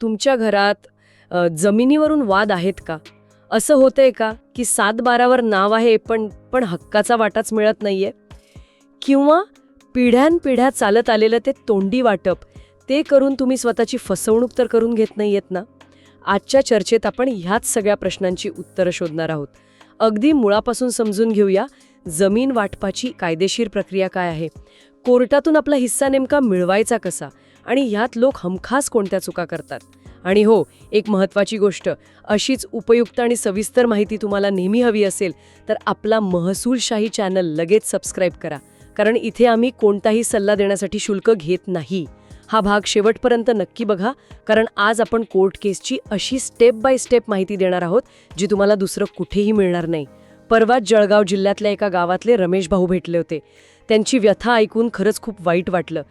तुमच्या घरात जमिनीवरून वाद आहेत का? असं होतंय का की सात बारावर नाव आहे पण पण हक्काचा वाटाच मिळत नाहीये? किंवा पिढ्यानपिढ्या चालत आलेलं ते तोंडी वाटप ते करून तुम्ही स्वतःची फसवणूक तर करून घेत नाही आहेत ना? आजच्या चर्चेत आपण ह्याच सगळ्या प्रश्नांची उत्तरं शोधणार आहोत. अगदी मुळापासून समजून घेऊया जमीन वाटपाची कायदेशीर प्रक्रिया काय आहे? कोर्टातून आपला हिस्सा नेमका मिळवायचा कसा? आणि ह्यात लोक हमखास कोणत्या चुका करतात? आणि हो एक महत्त्वाची गोष्ट अशीच उपयुक्त आणि सविस्तर माहिती तुम्हाला नेहमी हवी असेल तर आपला महसूलशाही चॅनल लगेच सबस्क्राईब करा. कारण इथे आम्ही कोणताही सल्ला देण्यासाठी शुल्क घेत नाही. हा भाग शेवटपर्यंत नक्की बघा कारण आज आपण कोर्ट केसची अशी स्टेप बाय स्टेप माहिती देणार आहोत जी तुम्हाला दुसरं कुठेही मिळणार नाही. परवाच जळगाव जिल्ह्यातल्या एका गावातले रमेश भाऊ भेटले होते. त्यांची व्यथा ऐकून खरंच खूप वाईट वाटलं.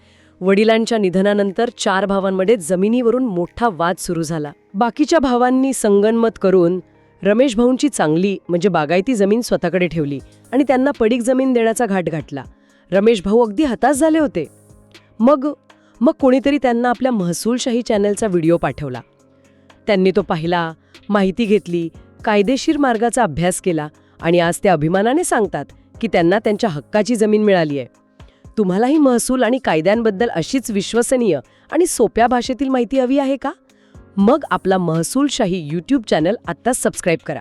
वडिलांच्या निधनानंतर चार भावांमध्ये जमिनीवरून मोठा वाद सुरू झाला. बाकीच्या भावांनी संगनमत करून रमेश भाऊंची चांगली म्हणजे बागायती जमीन स्वतःकडे ठेवली आणि त्यांना पडीक जमीन देण्याचा घाट घातला. रमेश भाऊ अगदी हताश झाले होते. मग मग कोणीतरी त्यांना आपल्या महसूलशाही चॅनलचा व्हिडिओ पाठवला. त्यांनी तो पाहिला माहिती घेतली कायदेशीर मार्गाचा अभ्यास केला आणि आज ते अभिमानाने सांगतात की त्यांना त्यांच्या हक्काची जमीन मिळाली आहे. तुम्हालाही महसूल आणि कायद्यांबद्दल अशीच विश्वसनीय आणि सोप्या भाषेतील माहिती हवी आहे का? मग आपला महसूलशाही यूट्यूब चॅनल आत्ताच सबस्क्राईब करा.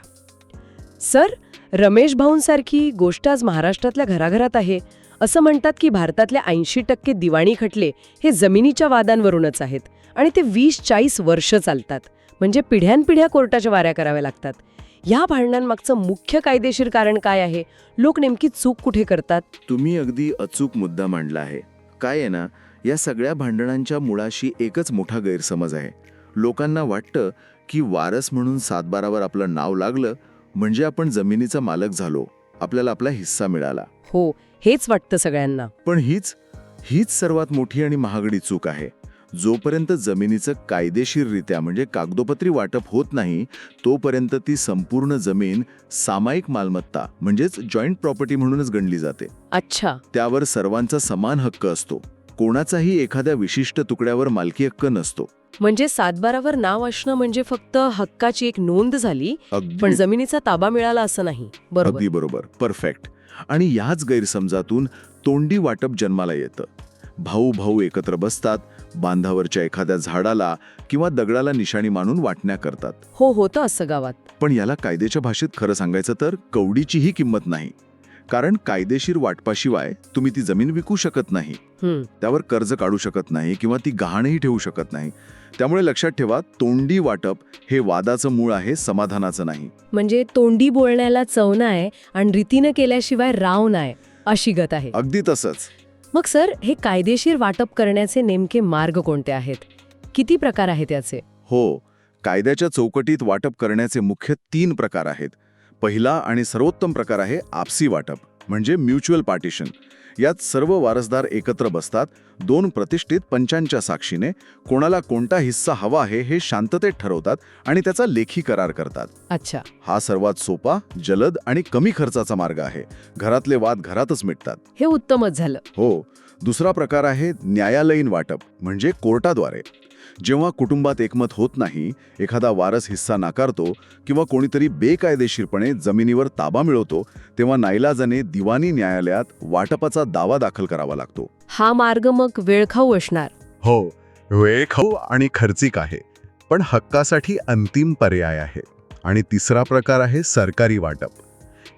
सर रमेश भाऊंसारखी गोष्ट आज महाराष्ट्रातल्या घराघरात आहे. असं म्हणतात की भारतातल्या ऐंशी टक्के दिवाणी खटले हे जमिनीच्या वादांवरूनच आहेत आणि ते वीस चाळीस वर्ष चालतात. म्हणजे पिढ्यानपिढ्या कोर्टाच्या वाऱ्या कराव्या लागतात. या भांडणांमागचं मुख्य कायदेशीर कारण काय आहे? लोक नेमकी चूक कुठे करतात? तुम्ही अगदी अचूक मुद्दा मांडला आहे. काय आहे ना या सगळ्या भांडणांच्या मुळाशी एकच मोठा गैरसमज आहे. लोकांना वाटतं की वारस म्हणून सातबारावर आपलं नाव लागलं म्हणजे आपण जमिनीचा मालक झालो आपल्याला आपला हिस्सा मिळाला. हो हेच वाटतं सगळ्यांना. पण हीच हीच सर्वात मोठी आणि महागडी चूक आहे. जोपर्यंत जमिनीचं कायदेशीररित्या म्हणजे कागदोपत्री वाटप होत नाही तोपर्यंत ती संपूर्ण जमीन सामायिक मालमत्ता म्हणजेच जॉईंट प्रॉपर्टी म्हणूनच गणली जाते. अच्छा. त्यावर सर्वांचा समान हक्क असतो. कोणाचाही एखाद्या विशिष्ट तुकड्यावर मालकी हक्क नसतो. म्हणजे सातबारावर नाव असणं म्हणजे फक्त हक्काची एक नोंद झाली पण जमिनीचा ताबा मिळाला असं नाही. बरोबर. अगदी बरोबर. परफेक्ट आणि याच गैरसमजातून तोंडी वाटप जन्माला येतं. भाऊ भाऊ एकत्र बसतात बांधावरच्या एखाद्या झाडाला किंवा दगडाला निशाणी मानून वाटण्या करतात. हो होतं असं गावात. पण याला कायद्याच्या भाषेत खरं सांगायचं तर कवडीचीही किंमत नाही. कारण कायदेशीर वाटपाशिवाय तुम्ही ती जमीन विकू शकत नाही. त्यावर कर्ज काढू शकत नाही किंवा ती गहाणही ठेवू शकत नाही. त्यामुळे लक्षात ठेवा तोंडी वाटप हे वादाचं मूळ आहे समाधानाचं नाही. म्हणजे तोंडी बोलण्याला चव नाही आणि रीतीनं केल्याशिवाय राव नाही अशी गत आहे. अगदी तसंच. मग सर हे कायदेशीर वाटप करण्याचे नेमके मार्ग कोणते आहेत? किती प्रकार आहेत याचे? हो कायद्याच्या चौकटीत वाटप करण्याचे मुख्य तीन प्रकार आहेत. पहिला आणि सर्वोत्तम प्रकार आहे आपसी वाटप. म्हणजे म्युच्युअल पार्टिशन. यात सर्व वारसदार एकत्र बसतात दोन प्रतिष्ठित पंचांच्या साक्षीने कोणाला कोणता हिस्सा हवा आहे हे शांततेत ठरवतात आणि त्याचा लेखी करार करतात. अच्छा. हा सर्वात सोपा जलद आणि कमी खर्चाचा मार्ग आहे. घरातले वाद घरातच मिटतात. हे उत्तमच झालं. हो. दुसरा प्रकार आहे न्यायालयीन वाटप म्हणजे कोर्टाद्वारे. जेव्हा कुटुंबात एकमत होत नाही एखादा वारस हिस्सा नाकारतो किंवा कोणीतरी बेकायदेशीरपणे जमिनीवर ताबा मिळवतो तेव्हा नाईलाजाने दिवाणी न्यायालयात वाटपाचा दावा दाखल करावा लागतो. हा मार्ग मग वेळखाऊ असणार. हो वेळखाऊ आणि खर्चिक आहे पण हक्कासाठी अंतिम पर्याय आहे. आणि तिसरा प्रकार आहे सरकारी वाटप.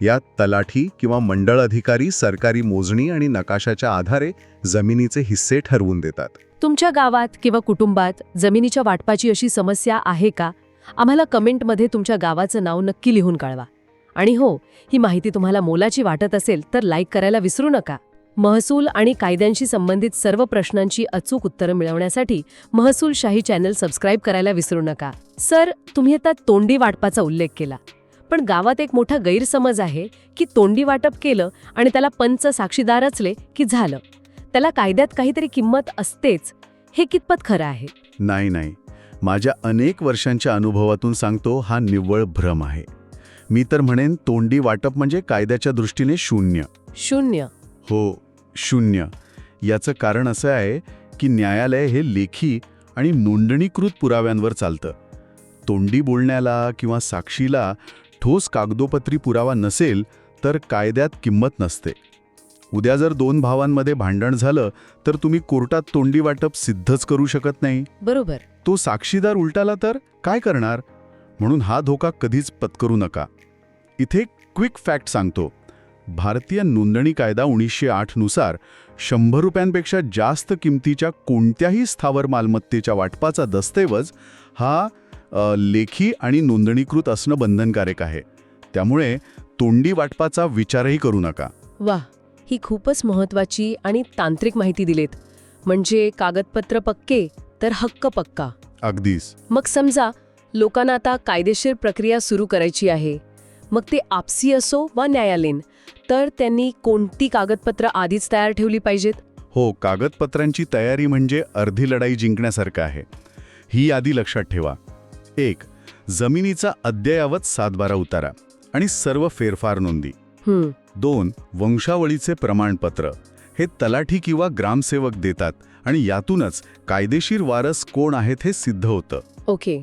यात तलाठी किंवा मंडळ अधिकारी सरकारी मोजणी आणि नकाशाच्या आधारे जमिनीचे हिस्से ठरवून देतात. तुमच्या गावात किंवा कुटुंबात जमिनीच्या वाटपाची अशी समस्या आहे का? आम्हाला कमेंटमध्ये तुमच्या गावाचं नाव नक्की लिहून कळवा. आणि हो ही माहिती तुम्हाला मोलाची वाटत असेल तर लाईक करायला विसरू नका. महसूल आणि कायद्यांशी संबंधित सर्व प्रश्नांची अचूक उत्तरं मिळवण्यासाठी महसूल शाही चॅनल सबस्क्राईब करायला विसरू नका. सर तुम्ही आता तोंडी वाटपाचा उल्लेख केला. पण गावात एक मोठा गैरसमज आहे की तोंडी वाटप केलं आणि त्याला पंच साक्षीदार रचले की झालं. त्याला कायद्यात काहीतरी किंमत असतेच हे कितपत खरं आहे? नाही नाही. माझ्या अनेक वर्षांच्या अनुभवातून सांगतो हा निव्वळ भ्रम आहे. मी तर म्हणेन तोंडी वाटप म्हणजे कायद्याच्या दृष्टीने शून्य. शून्य. हो शून्य. याचं कारण असं आहे की न्यायालय हे लेखी आणि नोंदणीकृत पुराव्यांवर चालतं. तोंडी बोलण्याला किंवा साक्षीला ठोस कागदोपत्री पुरावा नसेल तर कायद्यात किंमत नसते. उद्या जर दोन भावांमध्ये भांडण झालं तर तुम्ही कोर्टात तोंडी वाटप सिद्धच करू शकत नाही. बरोबर. तो साक्षीदार उलटाला तर काय करणार? म्हणून हा धोका कधीच पत्करू नका. इथे क्विक फॅक्ट सांगतो. भारतीय नोंदणी कायदा उणीसशे नुसार शंभर रुपयांपेक्षा जास्त किमतीच्या कोणत्याही स्थावर मालमत्तेच्या वाटपाचा दस्तऐवज हा लेखी आणि नोंदणीकृत असणं बंधनकारक आहे. त्यामुळे तोंडी वाटपाचा विचारही करू नका. वा ही खूपच महत्वाची आणि तांत्रिक माहिती दिलीत. म्हणजे कागदपत्र पक्के तर हक्क पक्का. अगदीच. मग समजा लोकांना आता कायदेशीर प्रक्रिया सुरू करायची आहे. मग ते आपसी असो वा न्यायालयीन तर त्यांनी कोणती कागदपत्र आधीच तयार ठेवली पाहिजेत? हो कागदपत्रांची तयारी म्हणजे अर्धी लढाई जिंकण्यासारखं आहे. ही यादी लक्षात ठेवा. एक जमिनीचा अद्ययावत सातबारा उतारा आणि सर्व फेरफार नोंदी. दोन वंशावळीचे प्रमाणपत्र. हे तलाठी किंवा ग्रामसेवक देतात आणि यातूनच कायदेशीर वारस कोण आहेत हे सिद्ध होतं. ओके.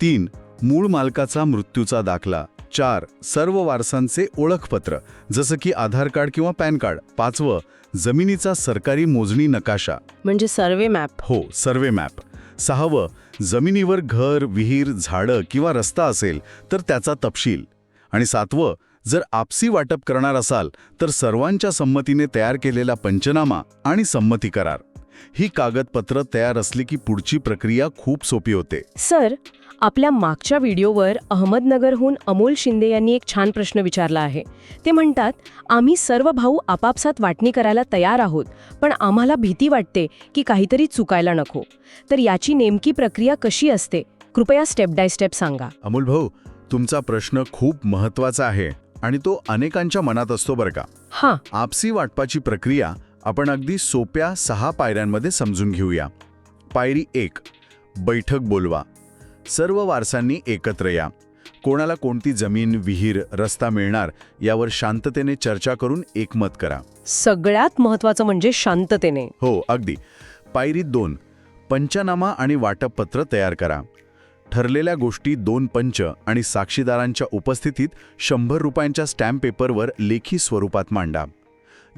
तीन मूळ मालकाचा मृत्यूचा दाखला. चार सर्व वारसांचे ओळखपत्र जसं की आधार कार्ड किंवा पॅन कार्ड. पाचवं जमिनीचा सरकारी मोजणी नकाशा. म्हणजे सर्वे मॅप. हो सर्वे मॅप. सहावं जमिनीवर घर विहीर झाडं किंवा रस्ता असेल तर त्याचा तपशील. आणि सातवं जर आपसी वाटप करणार असाल तर सर्वांच्या संमतीने तयार केलेला पंचनामा आणि संमती करार. ही कागदपत्र तयार असली की पुढची प्रक्रिया खूप सोपी होते. सर आपल्या मागच्या व्हिडिओवर अहमदनगरहून अमोल शिंदे यांनी एक छान प्रश्न विचारला आहे. ते म्हणतात आम्ही सर्व भाऊ आपापसात वाटणी करायला तयार आहोत पण आम्हाला भीती वाटते की काहीतरी चुकायला नको. तर याची नेमकी प्रक्रिया कशी असते? कृपया स्टेप बाय स्टेप सांगा. अमोल भाऊ तुमचा प्रश्न खूप महत्त्वाचा आहे. आणि तो अनेकांच्या मनात असतो बरं का. हां. आपसी वाटपाची प्रक्रिया आपण अगदी सोप्या सहा पायऱ्यांमध्ये समजून घेऊया. पायरी एक बैठक बोलवा. सर्व वारसांनी एकत्र या. कोणाला कोणती जमीन विहीर रस्ता मिळणार यावर शांततेने चर्चा करून एकमत करा. सगळ्यात महत्वाचं म्हणजे शांततेने. हो अगदी. पायरी दोन पंचनामा आणि वाटपपत्र तयार करा. ठरलेल्या गोष्टी दोन पंच आणि साक्षीदारांच्या उपस्थितीत शंभर रुपयांच्या स्टॅम्प पेपरवर लेखी स्वरूपात मांडा.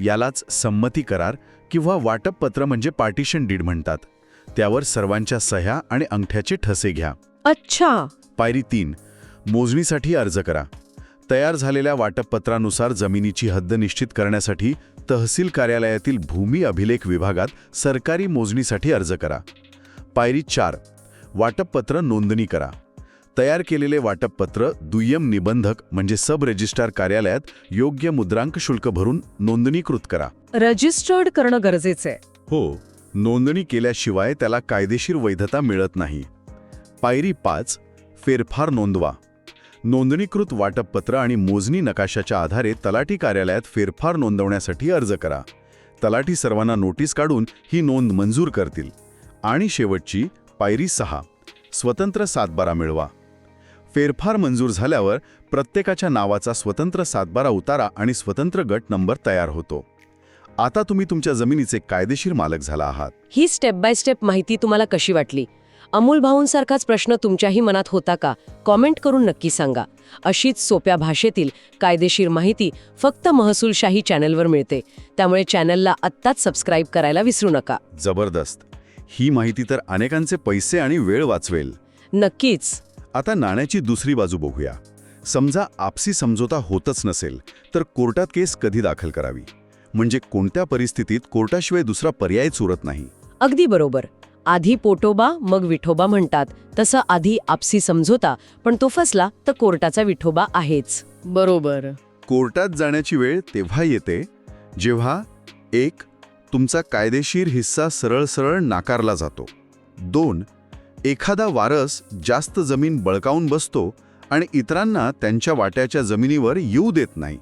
यालाच संमती करार किंवा वाटपपत्र म्हणजे पार्टिशन डीड म्हणतात. त्यावर सर्वांच्या सह्या आणि अंगठ्याचे ठसे घ्या. अच्छा. पायरी तीन. मोजणीसाठी अर्ज करा. तयार झालेल्या वाटपपत्रानुसार जमिनीची हद्द निश्चित करण्यासाठी तहसील कार्यालयातील भूमी अभिलेख विभागात सरकारी मोजणीसाठी अर्ज करा. पायरी चार. वाटपपत्र नोंदणी करा. तयार केलेले वाटपपत्र दुय्यम निबंधक म्हणजे सब रजिस्ट्रार कार्यालयात योग्य मुद्रांक शुल्क भरून नोंदणीकृत करा. रजिस्टर्ड करणं गरजेचं आहे. हो नोंदणी केल्याशिवाय त्याला कायदेशीर वैधता मिळत नाही. पायरी पाच फेरफार नोंदवा. नोंदणीकृत वाटपपत्र आणि मोजणी नकाशाच्या आधारे तलाठी कार्यालयात फेरफार नोंदवण्यासाठी अर्ज करा. तलाठी सर्वांना नोटीस काढून ही नोंद मंजूर करतील. आणि शेवटची पायरी सहा. स्वतंत्र सातबारा मिळवा. फेरफार मंजूर झाल्यावर प्रत्येकाच्या नावाचा स्वतंत्र सातबारा उतारा आणि स्वतंत्र गट नंबर तयार होतो. आता तुम्ही तुमच्या जमिनीचे कायदेशीर मालक झाला आहात. ही स्टेप बाय स्टेप माहिती तुम्हाला कशी वाटली? अमोल भाऊंसारखाच प्रश्न तुमच्याही मनात होता का? कॉमेंट करून नक्की सांगा. अशीच सोप्या भाषेतील कायदेशीर माहिती फक्त महसूलशाही चॅनलवर मिळते. त्यामुळे चॅनलला आत्ताच सबस्क्राईब करायला विसरू नका. जबरदस्त. ही माहिती तर अनेकांचे पैसे आणि वेळ वाचवेल. नक्कीच. आता नाण्याची दुसरी बाजू बघूया. समजा आपसी समझोता होतच नसेल तर कोर्टात केस कधी दाखल करावी? म्हणजे कोणत्या परिस्थितीत कोर्टाशिवाय दुसरा पर्यायच उरत नाही? अगदी बरोबर. आधी पोटोबा मग विठोबा म्हणतात. तसं आधी आपसी समझोता पण तो फसला तर कोर्टाचा विठोबा आहेच. बरोबर. कोर्टात जाण्याची वेळ तेव्हा येते जेव्हा एक तुमचा कायदेशीर हिस्सा सरळ सरळ नाकारला जातो. दोन एखादा वारस जास्त जमीन बळकावून बसतो आणि इतरांना त्यांच्या वाट्याच्या जमिनीवर येऊ देत नाही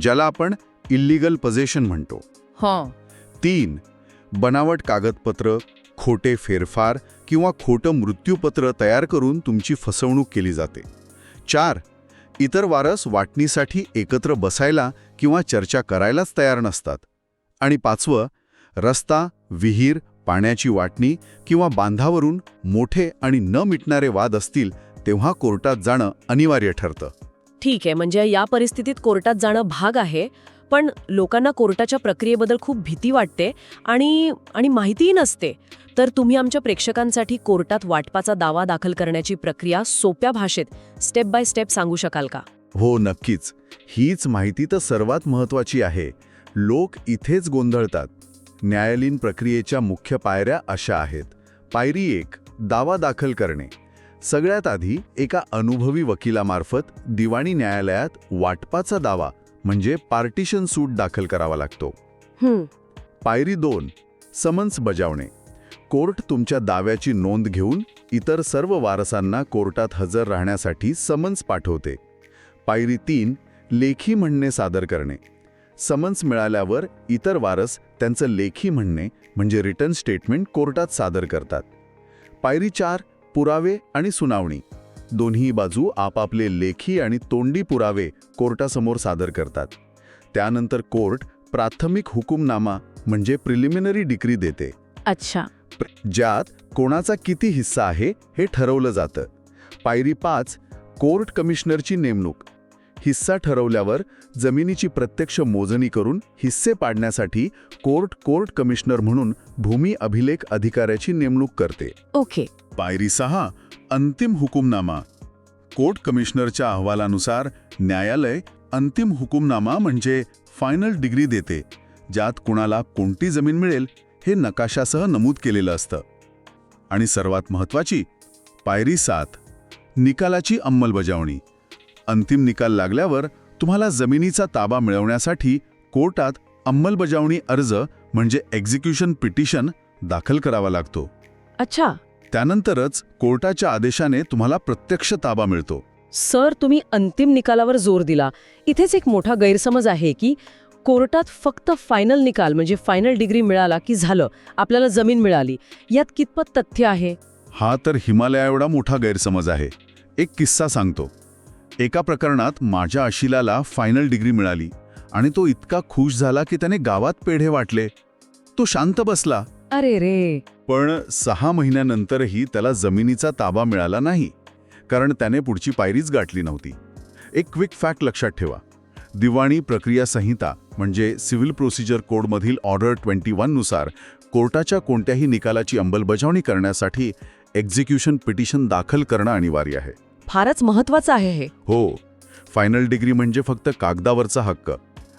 ज्याला आपण इल्लिगल पजेशन म्हणतो. हां. तीन बनावट कागदपत्र खोटे फेरफार किंवा खोटं मृत्यूपत्र तयार करून तुमची फसवणूक केली जाते. चार इतर वारस वाटणीसाठी एकत्र बसायला किंवा चर्चा करायलाच तयार नसतात. आणि पाचवं रस्ता विहीर पाण्याची वाटणी किंवा बांधावरून मोठे आणि न मिटणारे वाद असतील तेव्हा कोर्टात जाणं अनिवार्य ठरतं. ठीक आहे म्हणजे या परिस्थितीत कोर्टात जाणं भाग आहे पण लोकांना कोर्टाच्या प्रक्रियेबद्दल खूप भीती वाटते आणि आणि माहितीही नसते. तर तुम्ही आमच्या प्रेक्षकांसाठी कोर्टात वाटपाचा दावा दाखल करण्याची प्रक्रिया सोप्या भाषेत स्टेप बाय स्टेप सांगू शकाल का? हो नक्कीच. हीच माहिती तर सर्वात महत्वाची आहे. लोक इथेच गोंधळतात. न्यायालयीन प्रक्रियेच्या मुख्य पायऱ्या अशा आहेत. पायरी एक दावा दाखल करणे. सगळ्यात आधी एका अनुभवी वकिलामार्फत दिवाणी न्यायालयात वाटपाचा दावा म्हणजे पार्टिशन सूट दाखल करावा लागतो. पायरी दोन समन्स बजावणे. कोर्ट तुमच्या दाव्याची नोंद घेऊन इतर सर्व वारसांना कोर्टात हजर राहण्यासाठी समन्स पाठवते. पायरी तीन लेखी म्हणणे सादर करणे. समन्स मिळाल्यावर इतर वारस त्यांचं लेखी म्हणणे म्हणजे रिटर्न स्टेटमेंट कोर्टात सादर करतात. पायरी चार पुरावे आणि सुनावणी. दोन्ही बाजू आपापले लेखी आणि तोंडी पुरावे कोर्टासमोर सादर करतात. त्यानंतर कोर्ट प्राथमिक हुकुमनामा म्हणजे प्रिलिमिनरी डिग्री देते. अच्छा. ज्यात कोणाचा किती हिस्सा आहे हे ठरवलं जातं. पायरी पाच कोर्ट कमिशनरची नेमणूक. हिस्सा ठरवल्यावर जमिनीची प्रत्यक्ष मोजणी करून हिस्से पाडण्यासाठी कोर्ट कोर्ट कमिशनर म्हणून भूमी अभिलेख अधिकाऱ्याची नेमणूक करते. ओके. पायरी सहा अंतिम हुकुमनामा. कोर्ट कमिशनरच्या अहवालानुसार न्यायालय अंतिम हुकुमनामा म्हणजे फायनल डिग्री देते ज्यात कुणाला कोणती जमीन मिळेल हे नकाशासह नमूद केलेलं असतं. आणि सर्वात महत्त्वाची पायरी सात निकालाची अंमलबजावणी. अंतिम निकाल लागल्यावर तुम्हाला जमिनीचा ताबा मिळवण्यासाठी कोर्टात अंमलबजावणी अर्ज म्हणजे एक्झिक्युशन पिटिशन दाखल करावा लागतो. अच्छा. त्यानंतरच कोर्टाच्या आदेशाने तुम्हाला प्रत्यक्ष ताबा मिळतो. सर तुम्ही अंतिम निकालावर जोर दिला. इथेच एक मोठा गैरसमज आहे की कोर्टात फक्त फायनल निकाल म्हणजे फायनल डिग्री मिळाला की झालं आपल्याला जमीन मिळाली. यात कितपत तथ्य आहे? हा तर हिमालया एवढा मोठा गैरसमज आहे. एक किस्सा सांगतो. एका प्रकरणात माझ्या अशिलाला फायनल डिग्री मिळाली आणि तो इतका खुश झाला की त्याने गावात पेढे वाटले. तो शांत बसला. अरे रे. पण सहा महिन्यानंतरही त्याला जमिनीचा ताबा मिळाला नाही कारण त्याने पुढची पायरीच गाठली नव्हती. एक क्विक फॅक्ट लक्षात ठेवा. दिवाणी प्रक्रिया संहिता म्हणजे सिव्हिल प्रोसिजर कोडमधील ऑर्डर ट्वेंटी नुसार कोर्टाच्या कोणत्याही निकालाची अंमलबजावणी करण्यासाठी एक्झिक्युशन पिटिशन दाखल करणं अनिवार्य आहे. फारच महत्वाचं आहे हे. हो. फायनल डिग्री म्हणजे फक्त कागदावरचा हक्क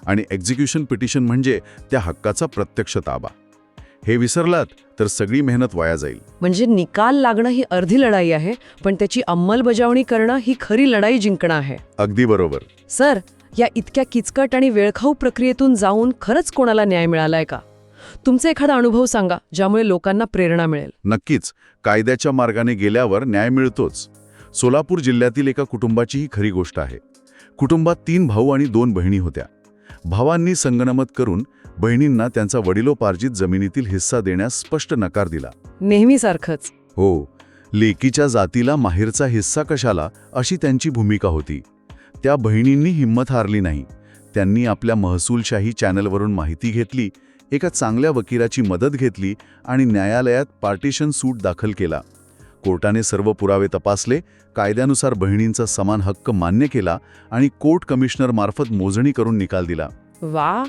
आणि एक्झिक्युशन पिटिशन म्हणजे त्या हक्काचा प्रत्यक्ष ताबा. हे विसरलात तर सगळी मेहनत वाया जाईल. म्हणजे निकाल लागणं ही अर्धी लढाई आहे पण त्याची अंमलबजावणी करणं ही खरी लढाई जिंकणं आहे. अगदी बरोबर. सर या इतक्या किचकट आणि वेळखाऊ प्रक्रियेतून जाऊन खरंच कोणाला न्याय मिळालाय का? तुमचा एखादा अनुभव सांगा ज्यामुळे लोकांना प्रेरणा मिळेल. नक्कीच. कायद्याच्या मार्गाने गेल्यावर न्याय मिळतोच. सोलापूर जिल्ह्यातील एका कुटुंबाची ही खरी गोष्ट आहे. कुटुंबात तीन भाऊ आणि दोन बहिणी होत्या. भावांनी संगनमत करून बहिणींना त्यांचा वडिलोपार्जित जमिनीतील हिस्सा देण्यास स्पष्ट नकार दिला. नेहमीसारखंच. हो लेकीच्या जातीला माहेरचा हिस्सा कशाला अशी त्यांची भूमिका होती. त्या बहिणींनी हिंमत हारली नाही. त्यांनी आपल्या महसूलशाही चॅनलवरून माहिती घेतली एका चांगल्या वकिलाची मदत घेतली आणि न्यायालयात पार्टिशन सूट दाखल केला. कोर्टाने सर्व पुरावे तपासले कायद्यानुसार बहिणींचा समान हक्क मान्य केला आणि कोर्ट कमिशनर मार्फत मोजणी करून निकाल दिला. वा!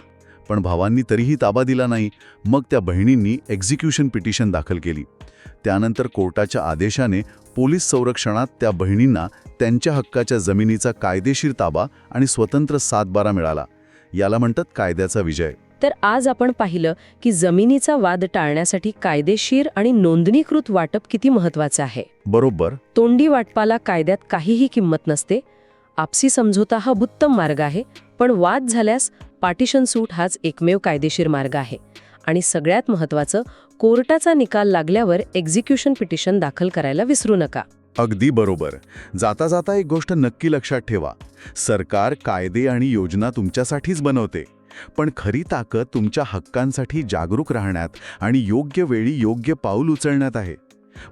पण भावांनी तरीही ताबा दिला नाही. मग त्या बहिणींनी एक्झिक्युशन पिटिशन दाखल केली. त्यानंतर कोर्टाच्या आदेशाने पोलीस संरक्षणात त्या बहिणींना त्यांच्या हक्काच्या जमिनीचा कायदेशीर ताबा आणि स्वतंत्र सातबारा मिळाला. याला म्हणतात कायद्याचा विजय. तर आज आपण पाहिलं की जमिनीचा वाद टाळण्यासाठी कायदेशीर आणि नोंदणीकृत वाटप किती महत्वाचं आहे. बरोबर. तोंडी वाटपाला कायद्यात काहीही किंमत नसते. आपसी समझोता हा उत्तम मार्ग आहे पण वाद झाल्यास पार्टिशन सूट हाच एकमेव कायदेशीर मार्ग आहे. आणि सगळ्यात महत्वाचं कोर्टाचा निकाल लागल्यावर एक्झिक्युशन पिटिशन दाखल करायला विसरू नका. अगदी बरोबर. जाता जाता एक गोष्ट नक्की लक्षात ठेवा. सरकार कायदे आणि योजना तुमच्यासाठीच बनवते. पण खरी ताकद तुमच्या हक्कांसाठी जागरूक राहण्यात आणि योग्य वेळी योग्य पाऊल उचलण्यात आहे.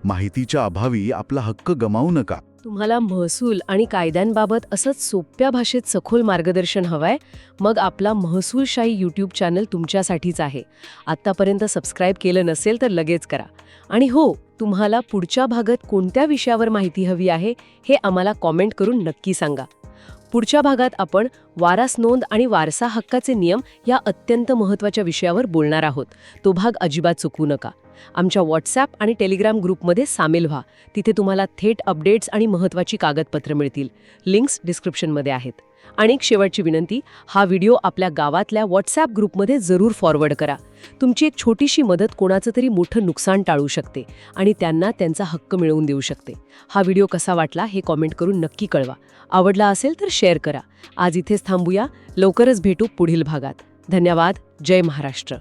माहितीच्या अभावी आपला हक्क गमावू नका. तुम्हाला महसूल आणि कायद्यांबाबत असंच सोप्या भाषेत सखोल मार्गदर्शन हवंय. मग आपला महसूलशाही यूट्यूब चॅनल तुमच्यासाठीच आहे. आत्तापर्यंत सबस्क्राईब केलं नसेल तर लगेच करा. आणि हो तुम्हाला पुढच्या भागात कोणत्या विषयावर माहिती हवी आहे हे आम्हाला कॉमेंट करून नक्की सांगा. पुढच्या भागात आपण वारस नोंद आणि वारसा हक्काचे नियम या अत्यंत महत्त्वाच्या विषयावर बोलणार आहोत. तो भाग अजिबात चुकवू नका. आमच्या व्हॉट्सॲप आणि टेलिग्राम ग्रुपमध्ये सामील व्हा. तिथे तुम्हाला थेट अपडेट्स आणि महत्त्वाची कागदपत्रं मिळतील. लिंक्स डिस्क्रिप्शनमध्ये आहेत. आणि एक शेवटची विनंती हा व्हिडिओ आपल्या गावातल्या व्हॉट्सॲप ग्रुपमध्ये जरूर फॉरवर्ड करा. तुमची एक छोटीशी मदत कोणाचं तरी मोठं नुकसान टाळू शकते आणि त्यांना त्यांचा हक्क मिळवून देऊ शकते. हा व्हिडिओ कसा वाटला हे कॉमेंट करून नक्की कळवा. आवडला असेल तर शेअर करा. आज इथेच थांबूया. लवकरच भेटू पुढील भागात. धन्यवाद. जय महाराष्ट्र.